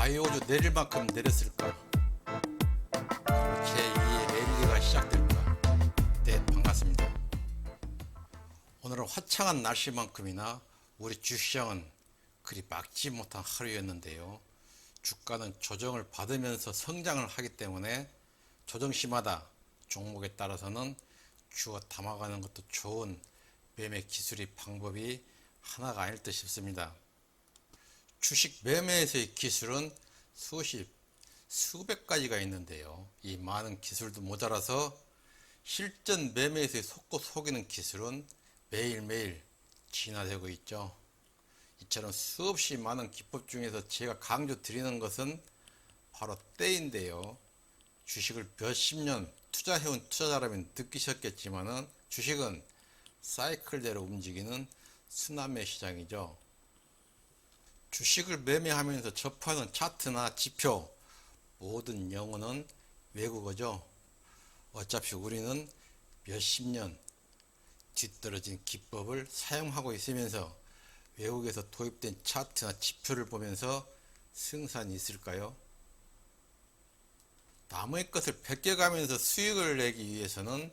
바이오주 내릴 만큼 내렸을까? 제2의 랠리가 시작될까? 네, 반갑습니다. 오늘은 화창한 날씨만큼이나 우리 주시장은 그리 막지 못한 하루였는데요. 주가는 조정을 받으면서 성장을 하기 때문에 조정 시마다 종목에 따라서는 주어 담아가는 것도 좋은 매매 기술이 방법이 하나가 아닐 듯 싶습니다. 주식 매매에서의 기술은 수십, 수백 가지가 있는데요. 이 많은 기술도 모자라서 실전 매매에서의 속고 속이는 기술은 매일매일 진화되고 있죠. 이처럼 수없이 많은 기법 중에서 제가 강조 드리는 것은 바로 때인데요. 주식을 몇십 년 투자해온 투자자라면 느끼셨겠지만은 주식은 사이클대로 움직이는 순환매 시장이죠. 주식을 매매하면서 접하는 차트나 지표 모든 영어는 외국어죠. 어차피 우리는 몇십 년 뒤떨어진 기법을 사용하고 있으면서 외국에서 도입된 차트나 지표를 보면서 승산이 있을까요? 남의 것을 베껴가면서 수익을 내기 위해서는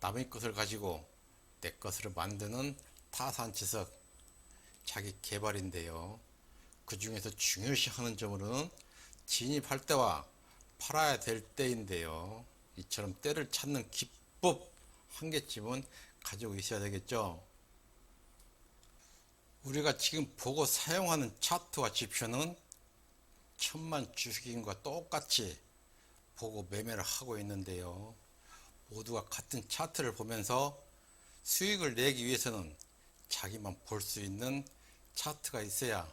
남의 것을 가지고 내 것으로 만드는 타산지석 자기 개발인데요. 그 중에서 중요시 하는 점으로는 진입할 때와 팔아야 될 때인데요. 이처럼 때를 찾는 기법 한 개쯤은 가지고 있어야 되겠죠. 우리가 지금 보고 사용하는 차트와 지표는 천만 주식인과 똑같이 보고 매매를 하고 있는데요. 모두가 같은 차트를 보면서 수익을 내기 위해서는 자기만 볼 수 있는 차트가 있어야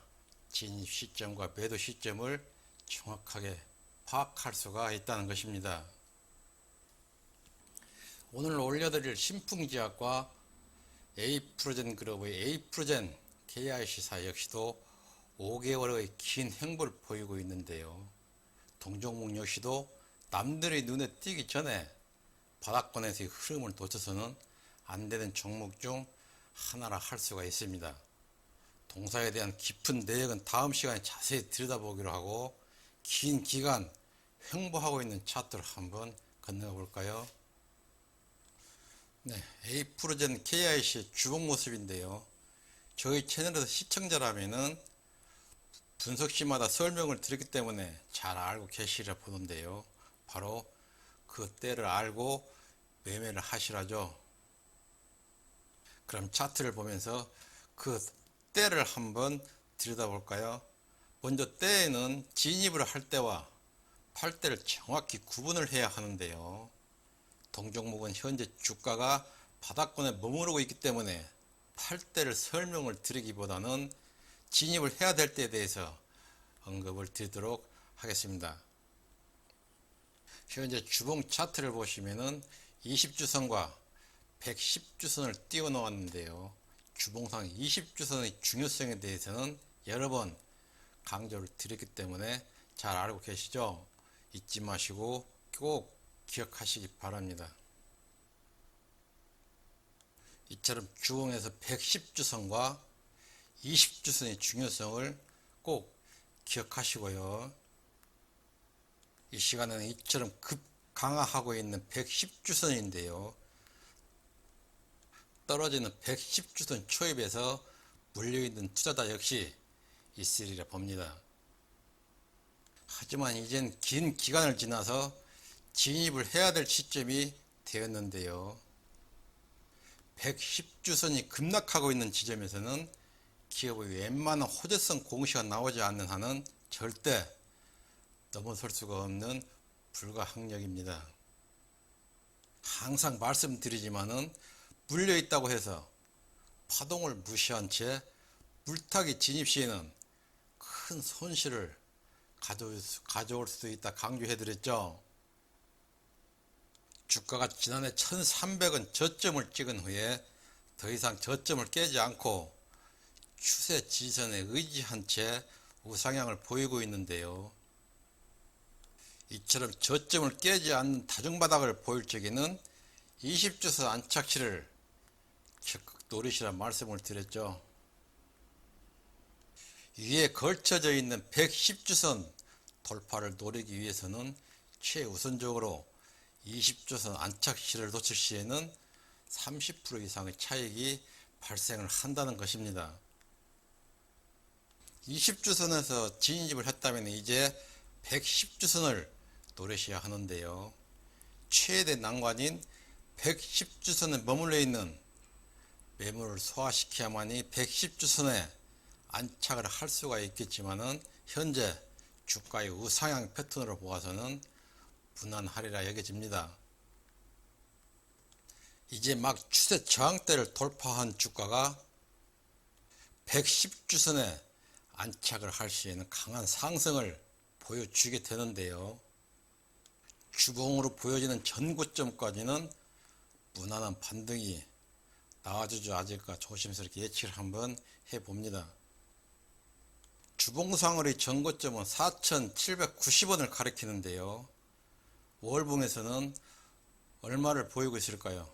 진입 시점과 매도 시점을 정확하게 파악할 수가 있다는 것입니다. 오늘 올려드릴 신풍지학과 에이프로젠 그룹의 에이프로젠 KIC사 역시도 5개월의 긴 행보를 보이고 있는데요. 동종목 역시도 남들의 눈에 띄기 전에 바닥권에서의 흐름을 놓쳐서는 안 되는 종목 중 하나라 할 수가 있습니다. 동사에 대한 깊은 내역은 다음 시간에 자세히 들여다보기로 하고 긴 기간 횡보하고 있는 차트를 한번 건너가 볼까요? 네, 에이프로젠 KIC의 주봉 모습인데요. 저희 채널에서 시청자라면은 분석 시마다 설명을 드렸기 때문에 잘 알고 계시리라 보는데요. 바로 그 때를 알고 매매를 하시라죠. 그럼 차트를 보면서 그 때를 한번 들여다볼까요? 먼저 때에는 진입을 할 때와 팔 때를 정확히 구분을 해야 하는데요. 동종목은 현재 주가가 바닥권에 머무르고 있기 때문에 팔 때를 설명을 드리기보다는 진입을 해야 될 때에 대해서 언급을 드리도록 하겠습니다. 현재 주봉 차트를 보시면은 20주선과 110주선을 띄워 놓았는데요. 주봉상 20주선의 중요성에 대해서는 여러 번 강조를 드렸기 때문에 잘 알고 계시죠? 잊지 마시고 꼭 기억하시기 바랍니다. 이처럼 주봉에서 110주선과 20주선의 중요성을 꼭 기억하시고요. 이 시간에는 이처럼 급 강화하고 있는 110주선인데요. 떨어지는 110주선 초입에서 물려있는 투자자 역시 있으리라 봅니다. 하지만 이젠 긴 기간을 지나서 진입을 해야 될 시점이 되었는데요. 110주선이 급락하고 있는 지점에서는 기업의 웬만한 호재성 공시가 나오지 않는 한은 절대 넘어설 수가 없는 불가항력입니다. 항상 말씀드리지만은 물려 있다고 해서 파동을 무시한 채 물타기 진입 시에는 큰 손실을 가져올, 수, 있다 강조해 드렸죠. 주가가 지난해 1300원 저점을 찍은 후에 더 이상 저점을 깨지 않고 추세 지선에 의지한 채 우상향을 보이고 있는데요. 이처럼 저점을 깨지 않는 다중바닥을 보일 적에는 20주선 안착시를 적극 노리시라 말씀을 드렸죠. 위에 걸쳐져 있는 110주선 돌파를 노리기 위해서는 최우선적으로 20주선 안착시를 놓칠 시에는 30% 이상의 차익이 발생을 한다는 것입니다. 20주선에서 진입을 했다면 이제 110주선을 노리셔야 하는데요. 최대 난관인 110주선에 머물러 있는 매물을 소화시켜야만이 110주선에 안착을 할 수가 있겠지만은 현재 주가의 우상향 패턴으로 보아서는 무난하리라 여겨집니다. 이제 막 추세 저항대를 돌파한 주가가 110주선에 안착을 할 시에는 강한 상승을 보여주게 되는데요. 주봉으로 보여지는 전고점까지는 무난한 반등이 나와주지 않을까 조심스럽게 예측을 한번 해봅니다. 주봉상으로의 전고점은 4,790원을 가리키는데요. 월봉에서는 얼마를 보이고 있을까요?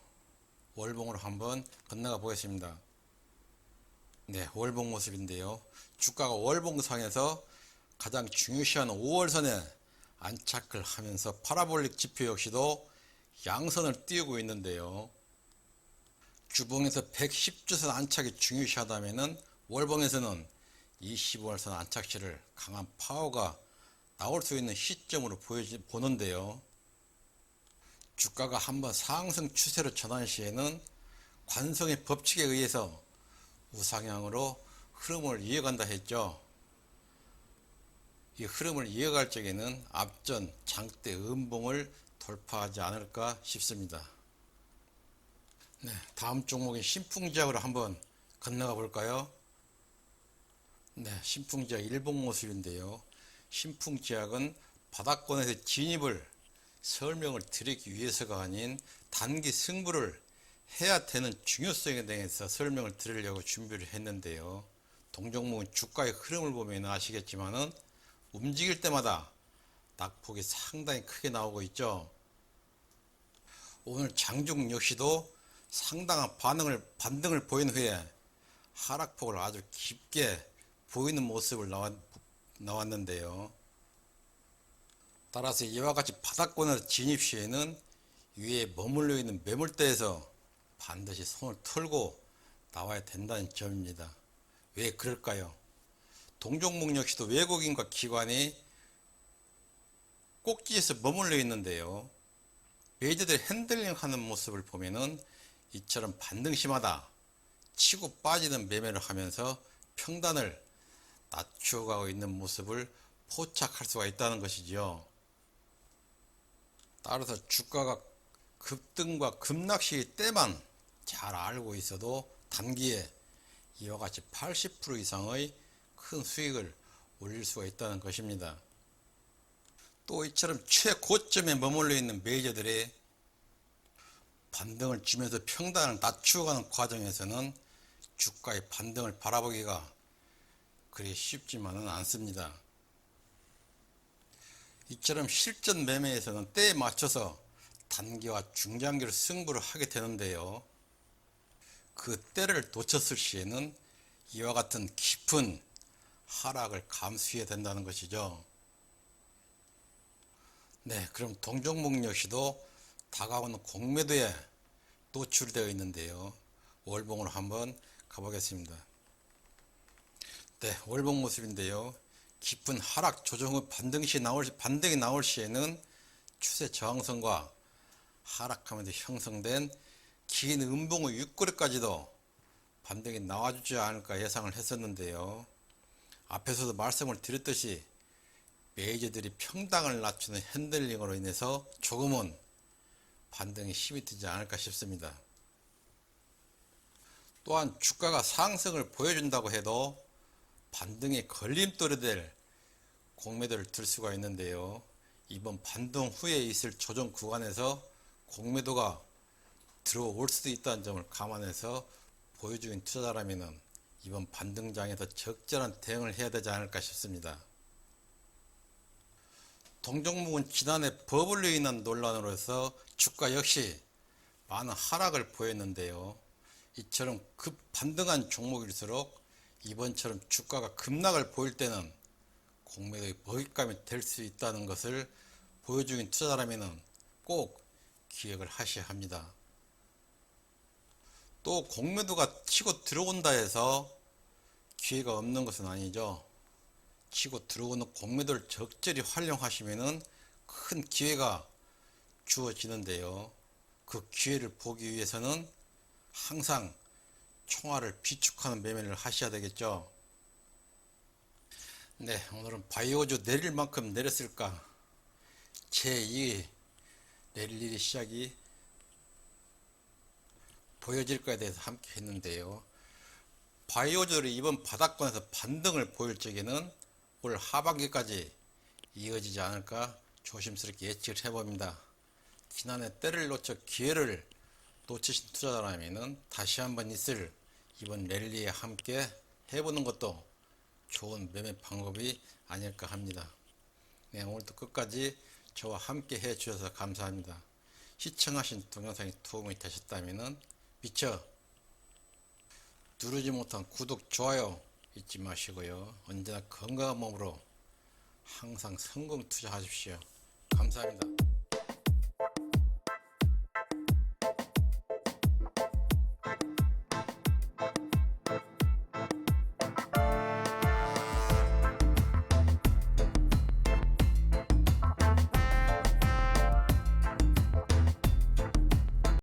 월봉으로 한번 건너가 보겠습니다. 네, 월봉 모습인데요. 주가가 월봉상에서 가장 중요시한 5월선에 안착을 하면서 파라볼릭 지표 역시도 양선을 띄우고 있는데요. 주봉에서 110주선 안착이 중요시하다면 월봉에서는 25월선 안착시를 강한 파워가 나올 수 있는 시점으로 보여지, 보는데요. 주가가 한번 상승 추세로 전환 시에는 관성의 법칙에 의해서 우상향으로 흐름을 이어간다 했죠. 이 흐름을 이어갈 적에는 앞전 장대 음봉을 돌파하지 않을까 싶습니다. 네, 다음 종목인 신풍지약으로 한번 건너가 볼까요? 네, 신풍지약 일봉 모습인데요. 신풍지약은 바닥권에서 진입을 설명을 드리기 위해서가 아닌 단기 승부를 해야 되는 중요성에 대해서 설명을 드리려고 준비를 했는데요. 동종목은 주가의 흐름을 보면 아시겠지만은 움직일 때마다 낙폭이 상당히 크게 나오고 있죠. 오늘 장중 역시도 상당한 반응을 반등을 보인 후에 하락폭을 아주 깊게 보이는 모습을 나왔, 나왔는데요. 따라서 이와 같이 바닥권에서 진입 시에는 위에 머물러 있는 매물대에서 반드시 손을 털고 나와야 된다는 점입니다. 왜 그럴까요? 동종목 역시도 외국인과 기관이 꼭지에서 머물러 있는데요. 메이저들이 핸들링 하는 모습을 보면은 이처럼 반등심하다 치고 빠지는 매매를 하면서 평단을 낮추어가고 있는 모습을 포착할 수가 있다는 것이지요. 따라서 주가가 급등과 급락시 때만 잘 알고 있어도 단기에 이와 같이 80% 이상의 큰 수익을 올릴 수가 있다는 것입니다. 또 이처럼 최고점에 머물러 있는 메이저들의 반등을 주면서 평단을 낮추어가는 과정에서는 주가의 반등을 바라보기가 그리 쉽지만은 않습니다. 이처럼 실전 매매에서는 때에 맞춰서 단기와 중장기로 승부를 하게 되는데요. 그 때를 놓쳤을 시에는 이와 같은 깊은 하락을 감수해야 된다는 것이죠. 네, 그럼 동종목 역시도 다가오는 공매도에 노출되어 있는데요. 월봉으로 한번 가보겠습니다. 네, 월봉 모습인데요. 깊은 하락 조정 후 반등 시 나올 반등이 나올 시에는 추세 저항선과 하락하면서 형성된 긴 음봉의 윗꼬리까지도 반등이 나와주지 않을까 예상을 했었는데요. 앞에서도 말씀을 드렸듯이 메이저들이 평당을 낮추는 핸들링으로 인해서 조금은 반등이 힘이 되지 않을까 싶습니다. 또한 주가가 상승을 보여준다고 해도 반등의 걸림돌이 될 공매도를 들 수가 있는데요. 이번 반등 후에 있을 조정 구간에서 공매도가 들어올 수도 있다는 점을 감안해서 보유중인 투자자라면 이번 반등장에서 적절한 대응을 해야 되지 않을까 싶습니다. 동종목은 지난해 버블로 인한 논란으로서 주가 역시 많은 하락을 보였는데요. 이처럼 급 반등한 종목일수록 이번처럼 주가가 급락을 보일 때는 공매도의 먹잇감이 될 수 있다는 것을 보여주긴 투자자라면 꼭 기억을 하셔야 합니다. 또 공매도가 치고 들어온다 해서 기회가 없는 것은 아니죠. 치고 들어오는 공매도를 적절히 활용하시면은 큰 기회가 주어지는데요. 그 기회를 보기 위해서는 항상 총알을 비축하는 매매를 하셔야 되겠죠. 네, 오늘은 바이오주 내릴 만큼 내렸을까? 제2 내릴 일이 시작이 보여질까에 대해서 함께 했는데요. 바이오주들이 이번 바닥권에서 반등을 보일 적에는 올 하반기까지 이어지지 않을까 조심스럽게 예측을 해봅니다. 지난해 때를 놓쳐 기회를 놓치신 투자자라면 다시 한번 있을 이번 랠리에 함께 해보는 것도 좋은 매매 방법이 아닐까 합니다. 네, 오늘도 끝까지 저와 함께 해주셔서 감사합니다. 시청하신 동영상이 도움이 되셨다면 미처 누르지 못한 구독, 좋아요 잊지 마시고요. 언제나 건강한 몸으로 항상 성공 투자하십시오. 감사합니다.